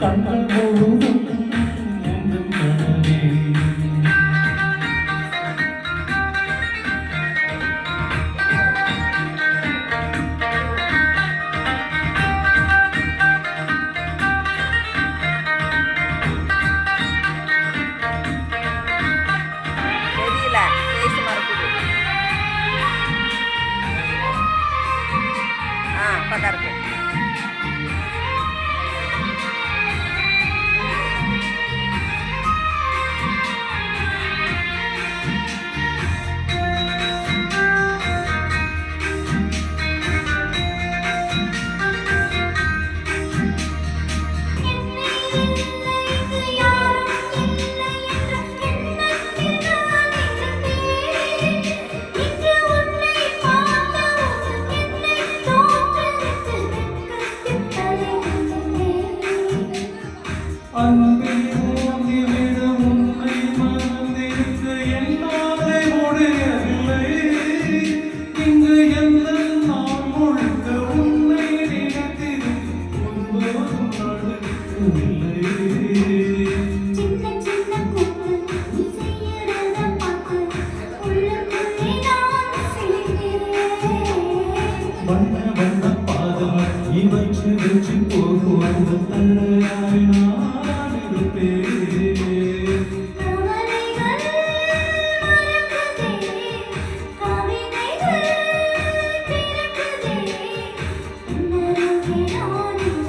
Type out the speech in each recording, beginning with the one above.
dun, dun, dun. வண்ண வண்ண பாதம் இவற்று வெற்றி போகும் அந்த Come on.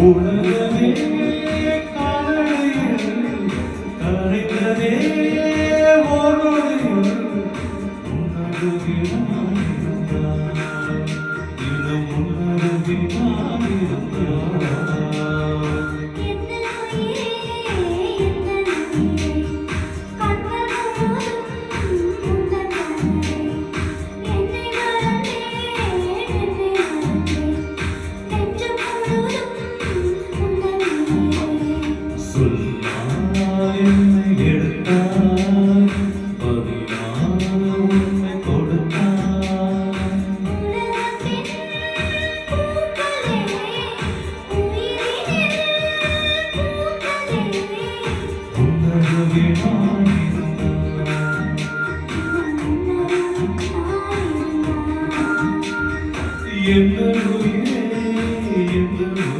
Por mim எந்த உயிரே எந்த உயிரே.